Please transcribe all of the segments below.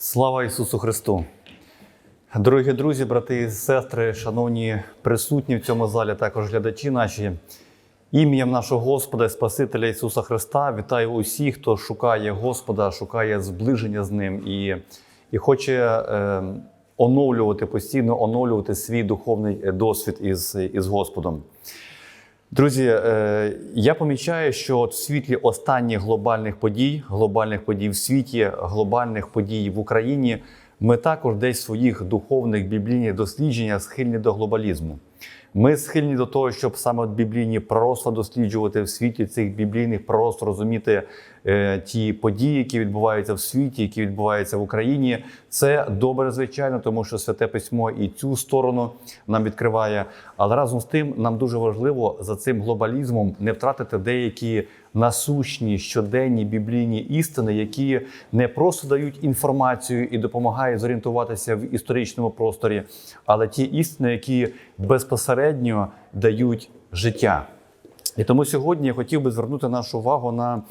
Слава Ісусу Христу! Дорогі друзі, брати і сестри, шановні присутні в цьому залі, також глядачі наші. Ім'ям нашого Господа і Спасителя Ісуса Христа вітаю усіх, хто шукає Господа, шукає зближення з Ним і, і хоче е, оновлювати постійно оновлювати свій духовний е, досвід із, із Господом. Друзі, е, я помічаю, що в світлі останніх глобальних подій, глобальних подій в світі, глобальних подій в Україні, ми також десь в своїх духовних біблійних дослідженнях схильні до глобалізму. Ми схильні до того, щоб саме біблійні пророцтва досліджувати в світі цих біблійних пророцтв, розуміти ті події, які відбуваються в світі, які відбуваються в Україні. Це добре, звичайно, тому що святе письмо і цю сторону нам відкриває. Але разом з тим нам дуже важливо за цим глобалізмом не втратити деякі насущні щоденні біблійні істини, які не просто дають інформацію і допомагають зорієнтуватися в історичному просторі, але ті істини, які безпосередньо дають життя. І тому сьогодні я хотів би звернути нашу увагу на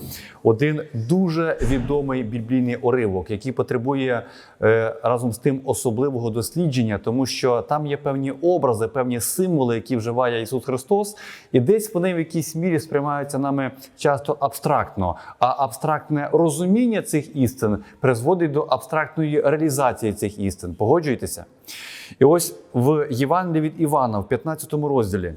один дуже відомий біблійний уривок, який потребує е, разом з тим особливого дослідження, тому що там є певні образи, певні символи, які вживає Ісус Христос, і десь вони в якійсь мірі сприймаються нами часто абстрактно. А абстрактне розуміння цих істин призводить до абстрактної реалізації цих істин. Погоджуєтеся? І ось в Євангелії від Івана, в 15 розділі.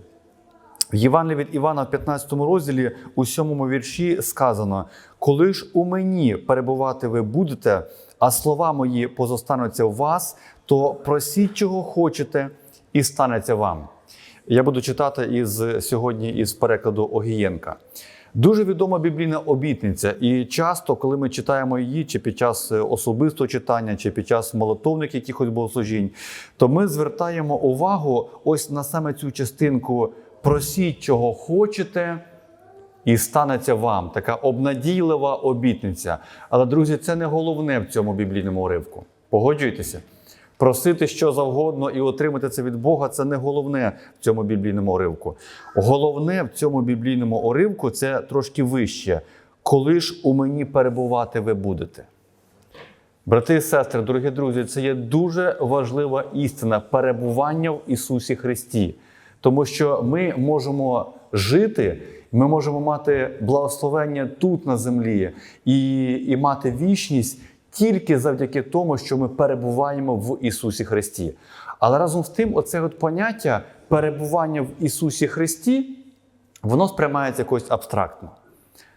В Євангелії від Івана в 15 розділі у сьомому вірші сказано: коли ж у мені перебувати ви будете, а слова мої позостануться у вас, то просіть, чого хочете, і станеться вам. Я буду читати із сьогодні із перекладу Огієнка. Дуже відома біблійна обітниця, і часто, коли ми читаємо її, чи під час особистого читання, чи під час молитовних якихось богослужінь, то ми звертаємо увагу ось на саме цю частинку просіть, чого хочете, і станеться вам. Така обнадійлива обітниця. Але, друзі, це не головне в цьому біблійному уривку. Погоджуєтеся? Просити що завгодно і отримати це від Бога це не головне в цьому біблійному уривку. Головне в цьому біблійному уривку це трошки вище. Коли ж у мені перебувати ви будете? Брати і сестри, дорогі друзі, це є дуже важлива істина перебування в Ісусі Христі. Тому що ми можемо жити, ми можемо мати благословення тут на землі і, і мати вічність тільки завдяки тому, що ми перебуваємо в Ісусі Христі. Але разом з тим, оце от поняття перебування в Ісусі Христі, воно сприймається якось абстрактно.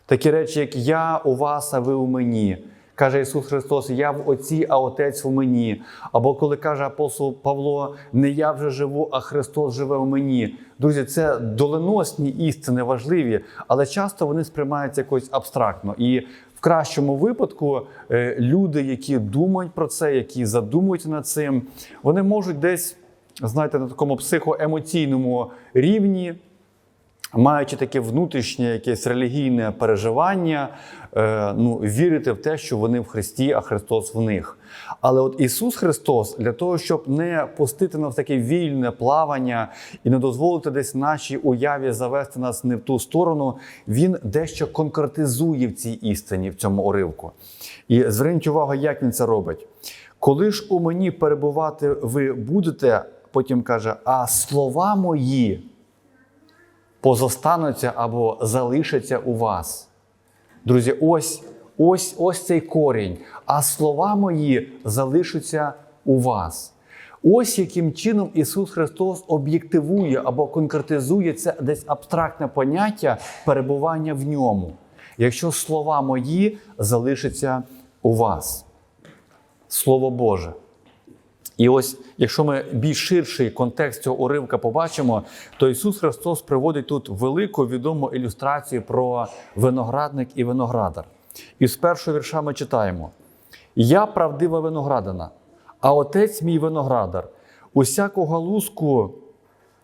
Такі речі, як я у вас, а ви у мені. Каже Ісус Христос, я в Отці, а Отець в мені. Або коли каже апостол Павло, не я вже живу, а Христос живе в мені. Друзі, це доленосні істини важливі, але часто вони сприймаються якось абстрактно. І в кращому випадку е, люди, які думають про це, які задумуються над цим, вони можуть десь, знаєте, на такому психоемоційному рівні маючи таке внутрішнє якесь релігійне переживання, ну, вірити в те, що вони в Христі, а Христос в них. Але от Ісус Христос для того, щоб не пустити нас в таке вільне плавання і не дозволити десь нашій уяві завести нас не в ту сторону, Він дещо конкретизує в цій істині, в цьому уривку. І зверніть увагу, як він це робить. Коли ж у мені перебувати ви будете, потім каже, а слова мої позостануться або залишаться у вас. Друзі, ось ось ось цей корінь. А слова мої залишаться у вас. Ось яким чином Ісус Христос об'єктивує або конкретизує це десь абстрактне поняття перебування в ньому. Якщо слова мої залишаться у вас. Слово Боже. І ось, якщо ми більш ширший контекст цього уривка побачимо, то Ісус Христос приводить тут велику відому ілюстрацію про виноградник і виноградар. І з першого вірша ми читаємо: Я правдива виноградина, а отець мій виноградар. Усяку галузку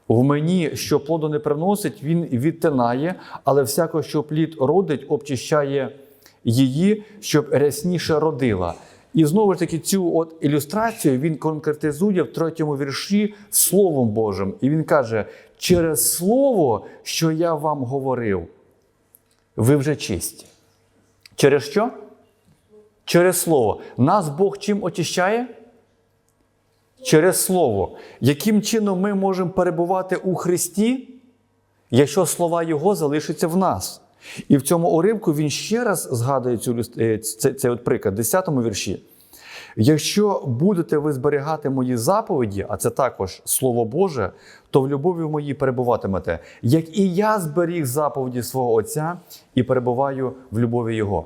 в мені, що плоду не приносить, він відтинає, але всяко, що плід родить, обчищає її, щоб рясніше родила. І знову ж таки, цю от ілюстрацію він конкретизує в третьому вірші Словом Божим. І він каже: через слово, що я вам говорив, ви вже чисті. Через що? Через Слово. Нас Бог чим очищає? Через Слово. Яким чином ми можемо перебувати у Христі, якщо слова Його залишаться в нас? І в цьому уривку він ще раз згадує цю, е, цей, цей от приклад, 10 вірші. Якщо будете ви зберігати мої заповіді, а це також Слово Боже, то в любові моїй перебуватимете, як і я зберіг заповіді свого Отця і перебуваю в любові Його.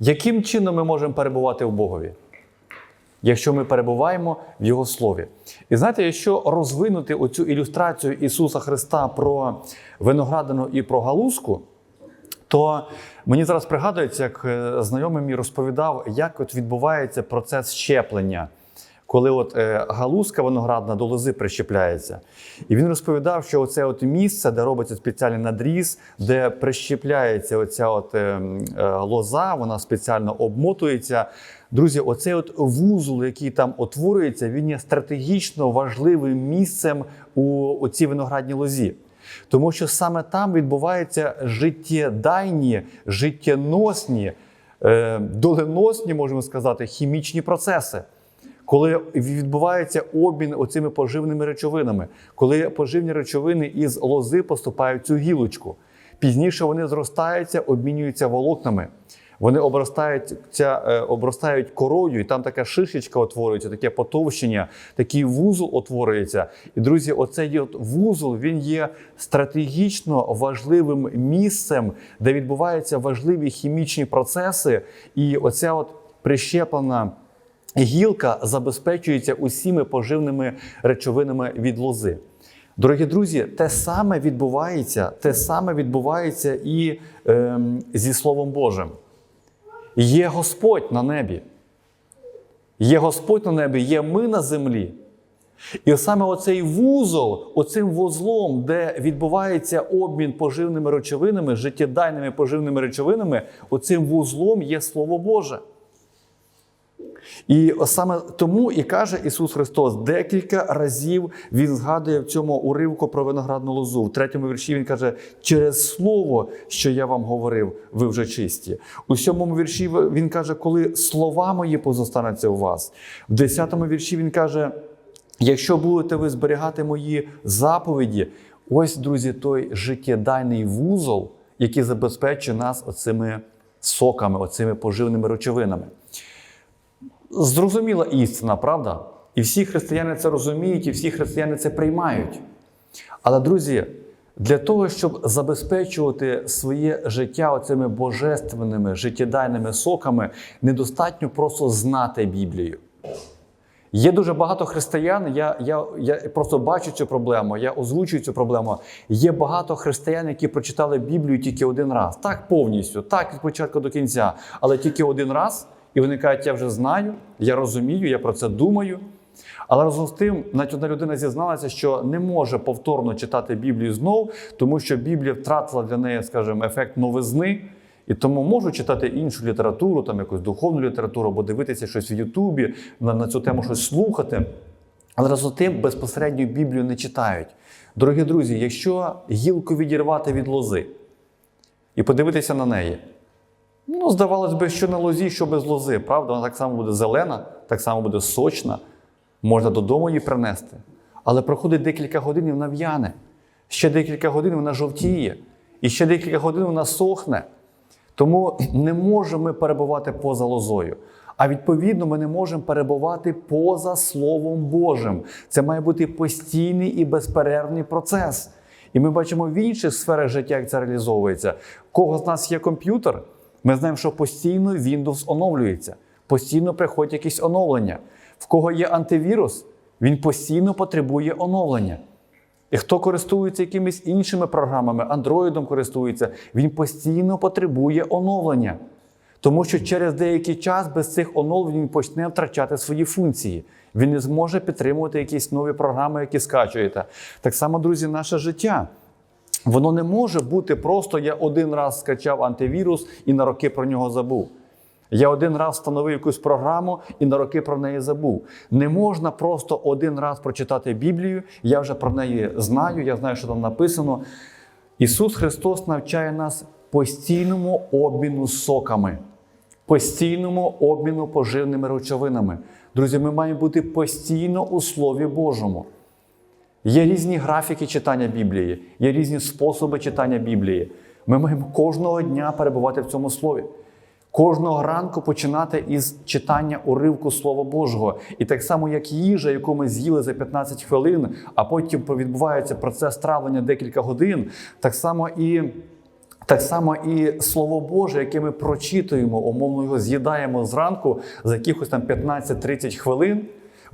Яким чином ми можемо перебувати в Богові? Якщо ми перебуваємо в Його Слові. І знаєте, якщо розвинути оцю ілюстрацію Ісуса Христа про виноградину і про галузку, то мені зараз пригадується, як е, знайомий мій розповідав, як от відбувається процес щеплення, коли от е, галузка виноградна до лози прищепляється. І він розповідав, що оце от місце, де робиться спеціальний надріз, де прищепляється оця от е, лоза, вона спеціально обмотується. Друзі, оцей от вузол, який там утворюється, він є стратегічно важливим місцем у цій виноградній лозі. Тому що саме там відбуваються життєдайні, життєносні, е, доленосні, можемо сказати, хімічні процеси. Коли відбувається обмін оцими поживними речовинами, коли поживні речовини із лози поступають в цю гілочку. Пізніше вони зростаються, обмінюються волокнами. Вони обростають, ця, е, обростають корою, і там така шишечка утворюється, таке потовщення, такий вузол утворюється. І друзі, оцей от вузол він є стратегічно важливим місцем, де відбуваються важливі хімічні процеси. І оця от прищеплена гілка забезпечується усіми поживними речовинами від лози. Дорогі друзі, те саме відбувається, те саме відбувається і ем, зі Словом Божим. Є Господь на небі. Є Господь на небі, є ми на землі. І саме оцей вузол, оцим вузлом, де відбувається обмін поживними речовинами, життєдайними поживними речовинами, оцим вузлом є Слово Боже. І саме тому і каже Ісус Христос, декілька разів Він згадує в цьому уривку про виноградну лозу. В третьому вірші Він каже, через слово, що я вам говорив, ви вже чисті. У сьомому вірші Він каже, коли слова мої позостануться у вас. В десятому вірші Він каже, якщо будете ви зберігати мої заповіді, ось, друзі, той життєдайний вузол, який забезпечує нас оцими соками, оцими поживними речовинами. Зрозуміла істина, правда? І всі християни це розуміють, і всі християни це приймають. Але, друзі, для того, щоб забезпечувати своє життя оцими божественними життєдайними соками, недостатньо просто знати Біблію. Є дуже багато християн, я, я, я просто бачу цю проблему, я озвучую цю проблему. Є багато християн, які прочитали Біблію тільки один раз. Так повністю, так від початку до кінця, але тільки один раз. І вони кажуть, я вже знаю, я розумію, я про це думаю. Але разом з тим, навіть одна людина зізналася, що не може повторно читати Біблію знов, тому що Біблія втратила для неї, скажімо, ефект новизни. І тому можу читати іншу літературу, там якусь духовну літературу, або дивитися щось в Ютубі, на, на цю тему щось слухати. Але разом з тим безпосередньо Біблію не читають. Дорогі друзі, якщо гілку відірвати від лози і подивитися на неї, Ну, здавалось би, що на лозі, що без лози, правда? Вона так само буде зелена, так само буде сочна, можна додому її принести. Але проходить декілька годин і вона в'яне. Ще декілька годин вона жовтіє, і ще декілька годин вона сохне. Тому не можемо ми перебувати поза лозою. А відповідно, ми не можемо перебувати поза Словом Божим. Це має бути постійний і безперервний процес. І ми бачимо в інших сферах життя, як це реалізовується. У кого з нас є комп'ютер, ми знаємо, що постійно Windows оновлюється, постійно приходять якісь оновлення. В кого є антивірус, він постійно потребує оновлення. І хто користується якимись іншими програмами, Android користується, він постійно потребує оновлення. Тому що через деякий час без цих оновлень він почне втрачати свої функції. Він не зможе підтримувати якісь нові програми, які скачуєте. Так само, друзі, наше життя. Воно не може бути просто я один раз скачав антивірус і на роки про нього забув. Я один раз встановив якусь програму і на роки про неї забув. Не можна просто один раз прочитати Біблію, я вже про неї знаю, я знаю, що там написано. Ісус Христос навчає нас постійному обміну соками. постійному обміну поживними речовинами. Друзі, ми маємо бути постійно у Слові Божому. Є різні графіки читання Біблії, є різні способи читання Біблії. Ми маємо кожного дня перебувати в цьому слові. Кожного ранку починати із читання уривку Слова Божого. І так само, як їжа, яку ми з'їли за 15 хвилин, а потім відбувається процес травлення декілька годин, так само і. Так само і Слово Боже, яке ми прочитуємо, умовно його з'їдаємо зранку за якихось там 15-30 хвилин,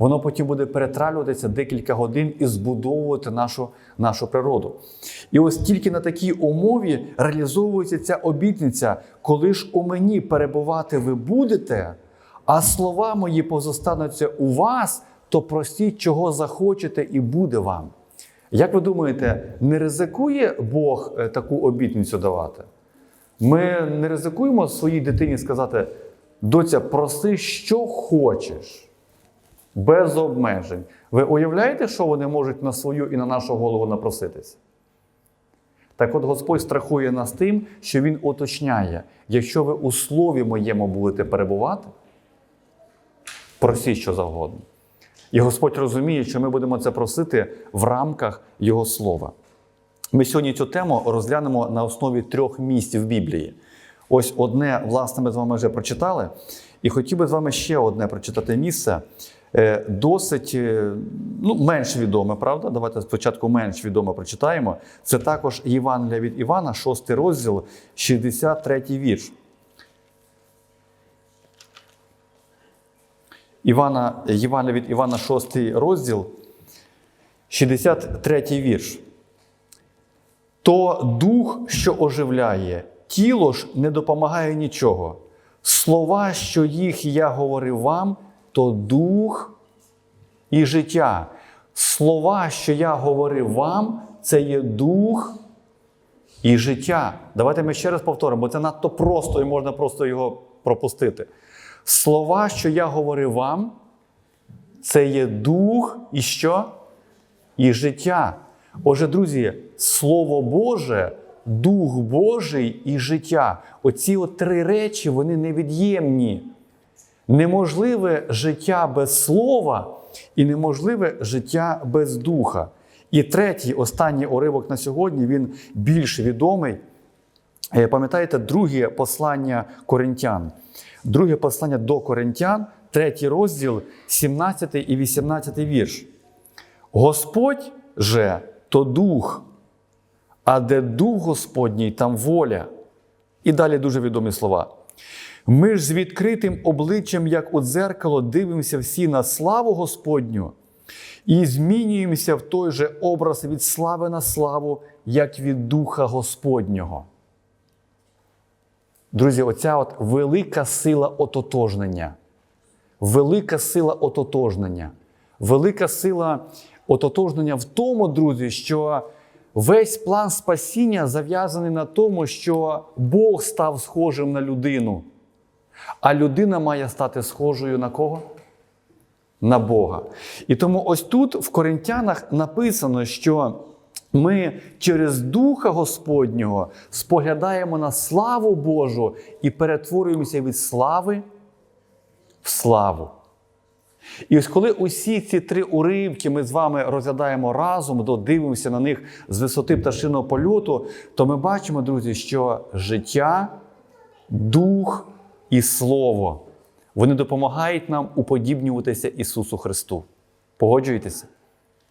воно потім буде перетравлюватися декілька годин і збудовувати нашу, нашу природу. І ось тільки на такій умові реалізовується ця обітниця, коли ж у мені перебувати ви будете, а слова мої позостануться у вас, то простіть, чого захочете, і буде вам. Як ви думаєте, не ризикує Бог е, таку обітницю давати? Ми не ризикуємо своїй дитині сказати: доця, проси, що хочеш, без обмежень. Ви уявляєте, що вони можуть на свою і на нашу голову напроситися? Так от Господь страхує нас тим, що Він уточняє: якщо ви у слові моєму будете перебувати, просіть що завгодно. І Господь розуміє, що ми будемо це просити в рамках Його слова. Ми сьогодні цю тему розглянемо на основі трьох місць в Біблії. Ось одне, власне, ми з вами вже прочитали. І хотів би з вами ще одне прочитати місце. Е, Досить е, ну, менш відоме, правда? Давайте спочатку менш відоме прочитаємо. Це також Євангелія від Івана, 6 розділ, 63 вірш. Івана, Євангелія від Івана 6 розділ, 63 вірш. То дух, що оживляє, тіло ж не допомагає нічого. Слова, що їх я говорив вам, то дух і життя. Слова, що я говорив вам, це є дух і життя. Давайте ми ще раз повторимо, бо це надто просто і можна просто його пропустити. Слова, що я говорив вам, це є дух і що? І життя. Отже, друзі, Слово Боже, Дух Божий і життя. Оці от три речі вони невід'ємні. Неможливе життя без слова і неможливе життя без духа. І третій, останній уривок на сьогодні, він більш відомий. Е, Пам'ятаєте, друге послання Коринтян. Друге послання до Коринтян, третій розділ, 17 і 18 вірш. Господь же то дух, а де дух Господній, там воля. І далі дуже відомі слова. Ми ж з відкритим обличчям, як у дзеркало, дивимося всі на славу Господню і змінюємося в той же образ від слави на славу, як від Духа Господнього. Друзі, оця от велика сила ототожнення. Велика сила ототожнення. Велика сила ототожнення в тому, друзі, що весь план спасіння зав'язаний на тому, що Бог став схожим на людину. А людина має стати схожою на кого? На Бога. І тому ось тут в Коринтянах написано, що ми через Духа Господнього споглядаємо на славу Божу і перетворюємося від слави в славу. І ось коли усі ці три уривки ми з вами розглядаємо разом, додивимося на них з висоти пташиного польоту, то ми бачимо, друзі, що життя, дух і слово вони допомагають нам уподібнюватися Ісусу Христу. Погоджуєтеся?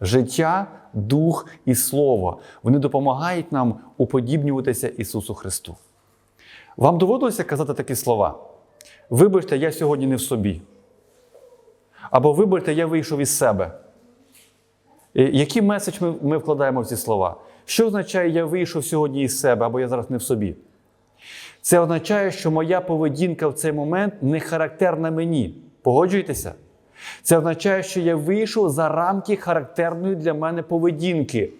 Життя, дух і слово вони допомагають нам уподібнюватися Ісусу Христу. Вам доводилося казати такі слова? Вибачте, я сьогодні не в собі. Або вибачте, я вийшов із себе. І Який меседж ми, ми вкладаємо в ці слова? Що означає, я вийшов сьогодні із себе, або я зараз не в собі? Це означає, що моя поведінка в цей момент не характерна мені. Погоджуєтеся? Це означає, що я вийшов за рамки характерної для мене поведінки.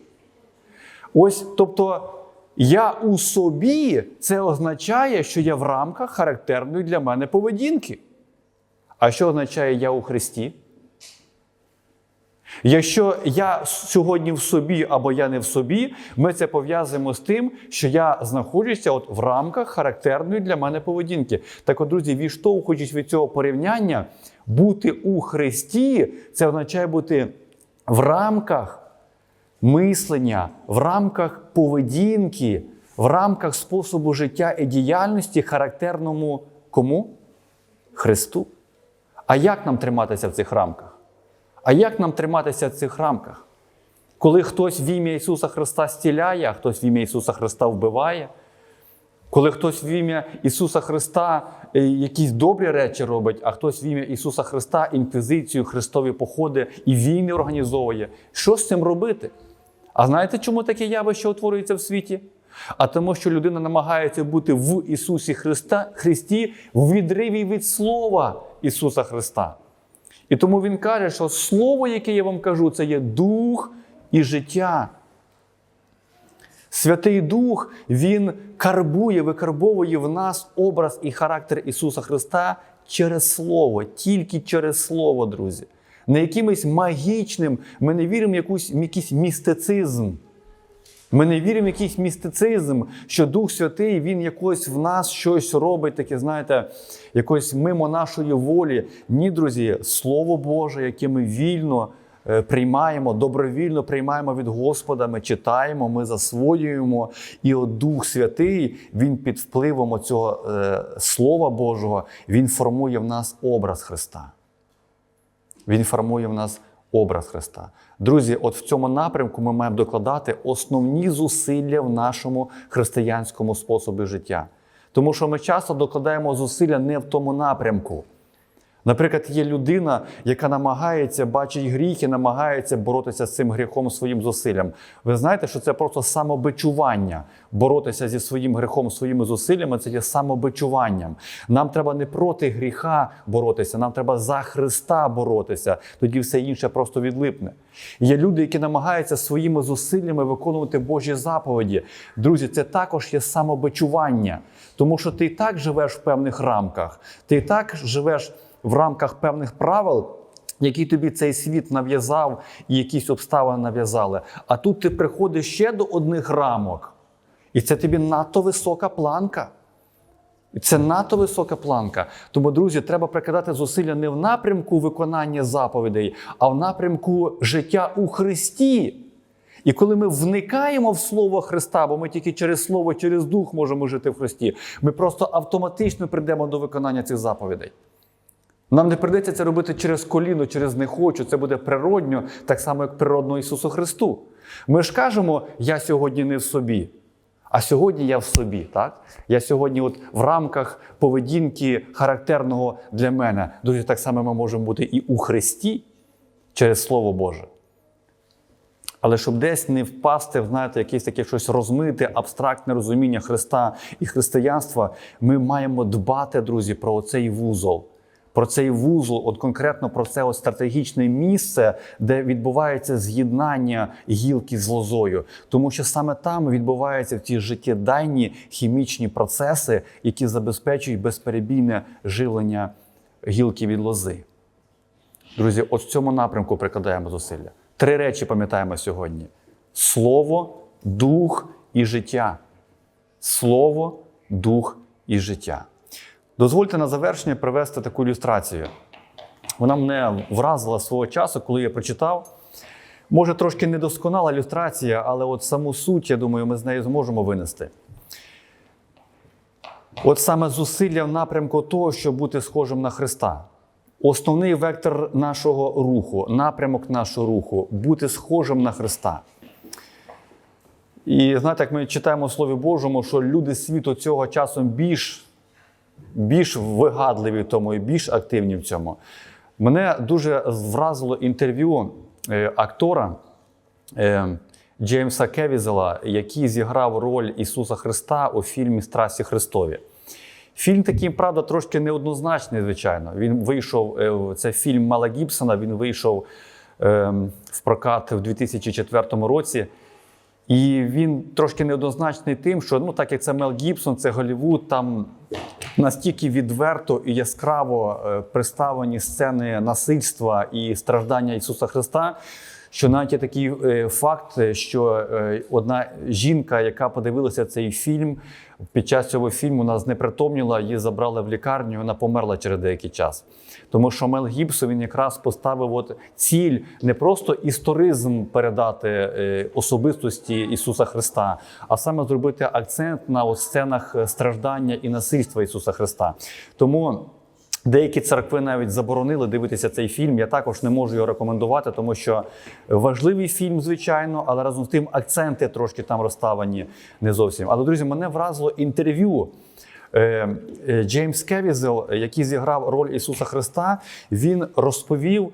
Ось, тобто, я у собі це означає, що я в рамках характерної для мене поведінки. А що означає я у Христі? Якщо я сьогодні в собі або я не в собі, ми це пов'язуємо з тим, що я знаходжуся от в рамках характерної для мене поведінки. Так, от, друзі, відштовхуючись від цього порівняння, бути у Христі це означає бути в рамках мислення, в рамках поведінки, в рамках способу життя і діяльності, характерному кому? Христу. А як нам триматися в цих рамках? А як нам триматися в цих рамках? Коли хтось в ім'я Ісуса Христа стіляє, а хтось в ім'я Ісуса Христа вбиває, коли хтось в ім'я Ісуса Христа е, якісь добрі речі робить, а хтось в ім'я Ісуса Христа інквізицію, Христові походи і війни організовує, що з цим робити? А знаєте, чому таке явище утворюється в світі? А тому, що людина намагається бути в Ісусі Христа, Христі в відриві від Слова Ісуса Христа. І тому Він каже, що Слово, яке я вам кажу, це є дух і життя. Святий Дух, Він карбує, викарбовує в нас образ і характер Ісуса Христа через Слово, тільки через Слово, друзі. Не якимось магічним, ми не віримо в якийсь містицизм. Ми не віримо в якийсь містицизм, що Дух Святий, Він якось в нас щось робить, таке, знаєте, якось мимо нашої волі. Ні, друзі, Слово Боже, яке ми вільно е, приймаємо, добровільно приймаємо від Господа, ми читаємо, ми засвоюємо. І от Дух Святий, Він під впливом цього е, Слова Божого, Він формує в нас образ Христа. Він формує в нас образ Христа. Друзі, от в цьому напрямку ми маємо докладати основні зусилля в нашому християнському способі життя. Тому що ми часто докладаємо зусилля не в тому напрямку. Наприклад, є людина, яка намагається бачить гріх і намагається боротися з цим гріхом своїм зусиллям. Ви знаєте, що це просто самобичування. Боротися зі своїм гріхом своїми зусиллями це є самобичуванням. Нам треба не проти гріха боротися, нам треба за Христа боротися. Тоді все інше просто відлипне. Є люди, які намагаються своїми зусиллями виконувати Божі заповіді. Друзі, це також є самобичування, тому що ти і так живеш в певних рамках, ти і так живеш в рамках певних правил, які тобі цей світ нав'язав і якісь обставини нав'язали. А тут ти приходиш ще до одних рамок, і це тобі надто висока планка. Це надто висока планка. Тому, друзі, треба прикладати зусилля не в напрямку виконання заповідей, а в напрямку життя у Христі. І коли ми вникаємо в Слово Христа, бо ми тільки через Слово, через Дух можемо жити в Христі, ми просто автоматично прийдемо до виконання цих заповідей. Нам не прийдеться це робити через коліно, через не хочу. Це буде природньо, так само, як природно Ісусу Христу. Ми ж кажемо, я сьогодні не в собі, а сьогодні я в собі. Так? Я сьогодні от в рамках поведінки характерного для мене. Друзі, так само ми можемо бути і у Христі через Слово Боже. Але щоб десь не впасти знаєте, якесь таке щось розмите, абстрактне розуміння Христа і християнства, ми маємо дбати, друзі, про цей вузол. Про цей вузол, от конкретно про це от стратегічне місце, де відбувається з'єднання гілки з лозою. Тому що саме там відбуваються ті життєдайні хімічні процеси, які забезпечують безперебійне живлення гілки від лози. Друзі, от в цьому напрямку прикладаємо зусилля. Три речі пам'ятаємо сьогодні: слово, дух і життя. Слово, дух і життя. Дозвольте на завершення привести таку ілюстрацію. Вона мене вразила свого часу, коли я прочитав. Може, трошки недосконала ілюстрація, але от саму суть, я думаю, ми з нею зможемо винести. От саме зусилля в напрямку того, щоб бути схожим на Христа. Основний вектор нашого руху, напрямок нашого руху бути схожим на Христа. І знаєте, як ми читаємо в Слові Божому, що люди світу цього часу більш більш вигадливі в тому і більш активні в цьому. Мене дуже вразило інтерв'ю е, актора е, Джеймса Кевізела, який зіграв роль Ісуса Христа у фільмі Страсті Христові. Фільм такий, правда, трошки неоднозначний, звичайно. Він вийшов, е, це фільм Мела Гібсона, він вийшов е, в прокат в 2004 році. І він трошки неоднозначний тим, що ну, так як це Мел Гібсон, це Голлівуд, там настільки відверто і яскраво е, представлені сцени насильства і страждання Ісуса Христа. Що навіть є такий е, факт, що е, одна жінка, яка подивилася цей фільм, під час цього фільму вона знепритомніла, її забрали в лікарню, вона померла через деякий час. Тому що Мел Гібсон він якраз поставив от ціль не просто історизм передати е, особистості Ісуса Христа, а саме зробити акцент на от сценах страждання і насильства Ісуса Христа. Тому. Деякі церкви навіть заборонили дивитися цей фільм. Я також не можу його рекомендувати, тому що важливий фільм, звичайно, але разом з тим акценти трошки там розставлені не зовсім. Але друзі, мене вразило інтерв'ю. Е, е, Джеймс Кевізел, який зіграв роль Ісуса Христа, він розповів,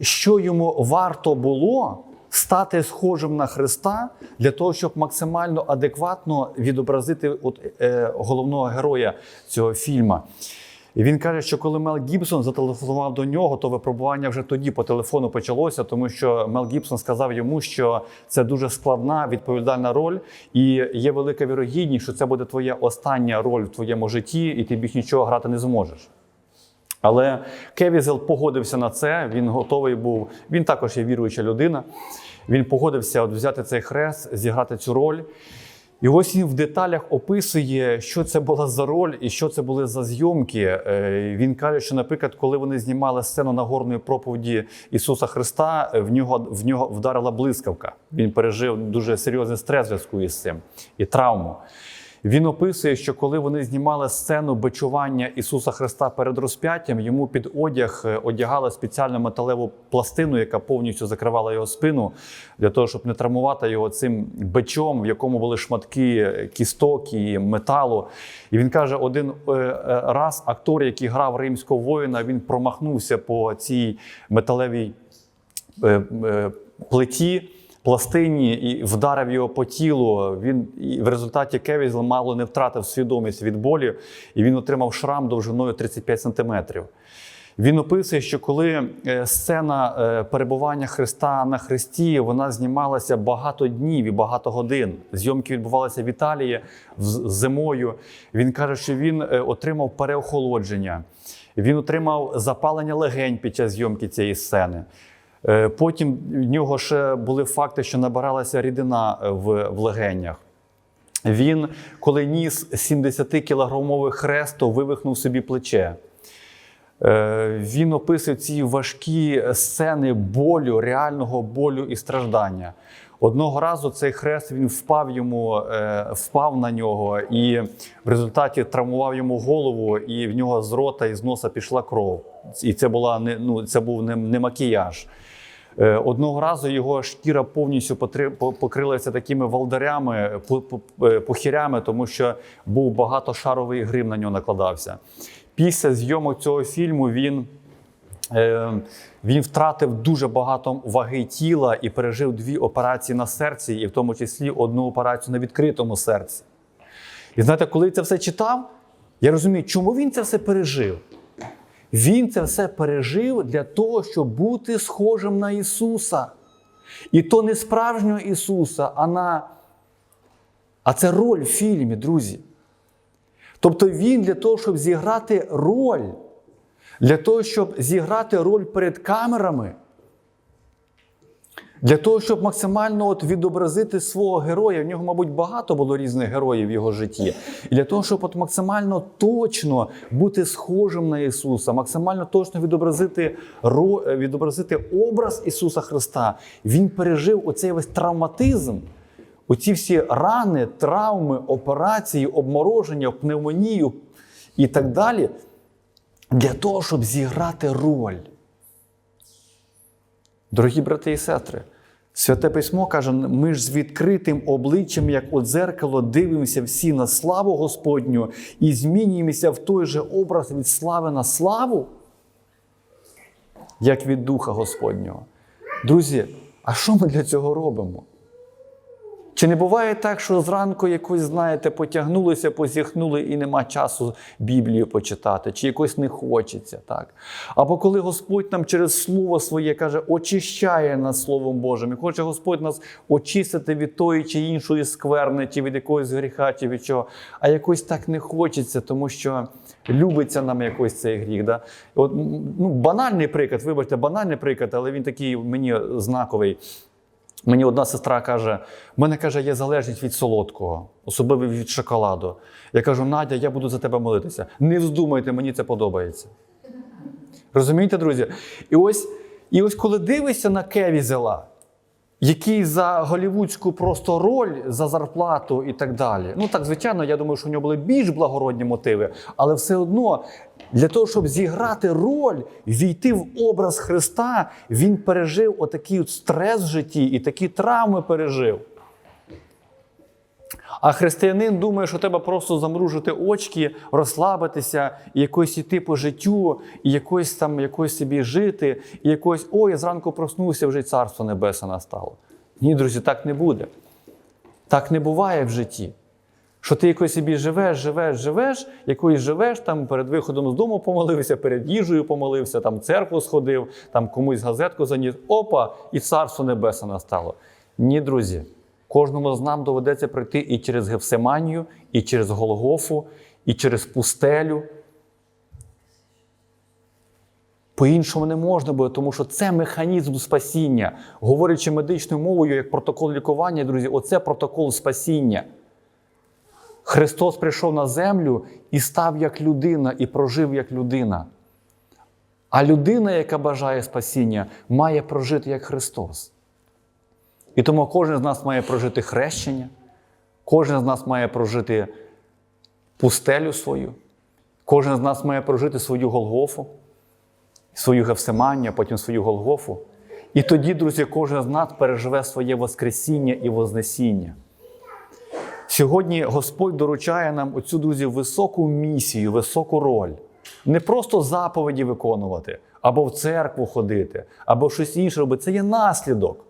що йому варто було стати схожим на Христа для того, щоб максимально адекватно відобразити от, е, головного героя цього фільму. І він каже, що коли Мел Гібсон зателефонував до нього, то випробування вже тоді по телефону почалося, тому що Мел Гібсон сказав йому, що це дуже складна відповідальна роль, і є велика вірогідність, що це буде твоя остання роль в твоєму житті, і ти більш нічого грати не зможеш. Але Кевізел погодився на це. Він готовий був. Він також є віруюча людина. Він погодився от взяти цей хрест, зіграти цю роль. І ось він в деталях описує, що це була за роль і що це були за зйомки. Е, Він каже, що, наприклад, коли вони знімали сцену нагорної проповіді Ісуса Христа, в нього в нього вдарила блискавка. Він пережив дуже серйозний стрес зв'язку із цим і травму. Він описує, що коли вони знімали сцену бичування Ісуса Христа перед розп'яттям, йому під одяг е, одягали спеціальну металеву пластину, яка повністю закривала його спину, для того, щоб не травмувати його цим бичом, в якому були шматки кісток і металу. І він каже: один е, е, раз актор, який грав римського воїна, він промахнувся по цій металевій е, е, плиті. Пластині і вдарив його по тілу. Він і в результаті Кевізл мало не втратив свідомість від болі, і він отримав шрам довжиною 35 сантиметрів. Він описує, що коли е, сцена е, перебування Христа на Христі, вона знімалася багато днів і багато годин. Зйомки відбувалися в Італії зимою. Він каже, що він е, отримав переохолодження, він отримав запалення легень під час зйомки цієї сцени. Е, Потім в нього ще були факти, що набиралася рідина е, в, в легенях. Він, коли ніс 70-кілограмовий хрест, то вивихнув собі плече. Е, Він описує ці важкі сцени болю, реального болю і страждання. Одного разу цей хрест він впав йому, впав на нього, і в результаті травмував йому голову, і в нього з рота і з носа пішла кров. І це була не ну, це був не, не макіяж. Е, Одного разу його шкіра повністю покрилася такими валдарями, по- по- е, тому що був багатошаровий грим на нього накладався. Після зйомок цього фільму він, е, він втратив дуже багато ваги тіла і пережив дві операції на серці, і в тому числі одну операцію на відкритому серці. І знаєте, коли я це все читав, я розумію, чому він це все пережив. Він це все пережив для того, щоб бути схожим на Ісуса. І то не справжнього Ісуса, а на. А це роль в фільмі, друзі. Тобто він для того, щоб зіграти роль, для того, щоб зіграти роль перед камерами, для того, щоб максимально от відобразити свого героя, в нього, мабуть, багато було різних героїв в його житті. І для того, щоб от максимально точно бути схожим на Ісуса, максимально точно відобразити, відобразити образ Ісуса Христа, Він пережив оцей весь травматизм, оці всі рани, травми, операції, обмороження, пневмонію і так далі, для того, щоб зіграти роль. Дорогі брати і сестри, Святе письмо каже: ми ж з відкритим обличчям, як у дзеркало, дивимося всі на славу Господню і змінюємося в той же образ від слави на славу, як від Духа Господнього. Друзі, а що ми для цього робимо? Чи не буває так, що зранку якось, знаєте, потягнулися, позіхнули і нема часу Біблію почитати, чи якось не хочеться, так? Або коли Господь нам через Слово своє каже, очищає нас Словом Божим, і хоче Господь нас очистити від тої чи іншої скверни, чи від якогось гріха, чи від чого. А якось так не хочеться, тому що любиться нам якось цей гріх. Да? От, ну, банальний приклад, вибачте, банальний приклад, але він такий мені знаковий. Мені одна сестра каже: в мене каже, є залежність від солодкого, особливо від шоколаду. Я кажу, Надя, я буду за тебе молитися. Не вздумайте, мені це подобається. Розумієте, друзі? І ось, і ось коли дивишся на Кевізела, який за голівудську просто роль, за зарплату і так далі. Ну так, звичайно, я думаю, що у нього були більш благородні мотиви, але все одно для того, щоб зіграти роль, війти в образ Христа, він пережив отакий от стрес в житті і такі травми пережив. А християнин думає, що треба просто замружити очки, розслабитися, і якось іти по життю, і якось там якось собі жити, і якось ой, я зранку проснувся, вже царство небесне настало. Ні, друзі, так не буде. Так не буває в житті. Що ти якось собі живеш, живеш, живеш, якось живеш, там перед виходом з дому помолився, перед їжею помолився, там церкву сходив, там комусь газетку заніс. Опа, і царство небесне настало. Ні, друзі. Кожному з нам доведеться пройти і через Гефсиманію, і через Голгофу, і через пустелю. По-іншому не можна буде, тому що це механізм спасіння. Говорячи медичною мовою, як протокол лікування, друзі, оце протокол спасіння. Христос прийшов на землю і став як людина, і прожив як людина. А людина, яка бажає спасіння, має прожити як Христос. І тому кожен з нас має прожити хрещення, кожен з нас має прожити пустелю свою, кожен з нас має прожити свою Голгофу, свою Гефсиманію, а потім свою Голгофу. І тоді, друзі, кожен з нас переживе своє Воскресіння і Вознесіння. Сьогодні Господь доручає нам оцю, друзі, високу місію, високу роль. Не просто заповіді виконувати, або в церкву ходити, або щось інше робити. Це є наслідок.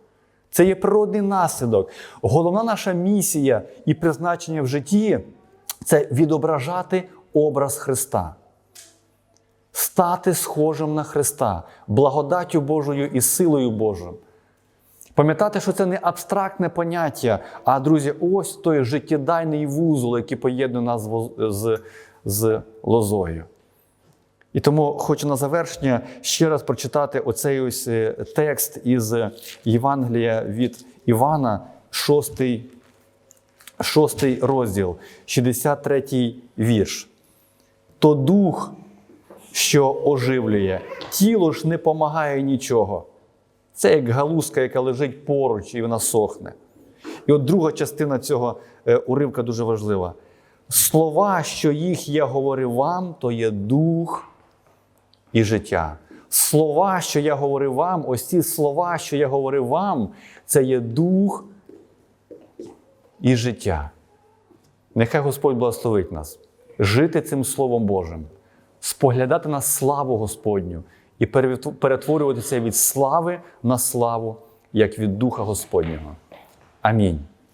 Це є природний наслідок. Головна наша місія і призначення в житті це відображати образ Христа, стати схожим на Христа, благодаттю Божою і силою Божою. Пам'ятати, що це не абстрактне поняття, а друзі, ось той життєдайний вузол, який поєднує нас з, з, лозою. І тому хочу на завершення ще раз прочитати оцей ось е, текст із Євангелія від Івана, 6, 6 розділ, 63 вірш. То дух, що оживлює, тіло ж не помагає нічого. Це як галузка, яка лежить поруч і вона сохне. І от друга частина цього е, уривка дуже важлива. Слова, що їх я говорив вам, то є дух і життя. Слова, що я говорив вам, ось ці слова, що я говорив вам, це є дух і життя. Нехай Господь благословить нас жити цим Словом Божим, споглядати на славу Господню і перетв- перетворюватися від слави на славу, як від Духа Господнього. Амінь.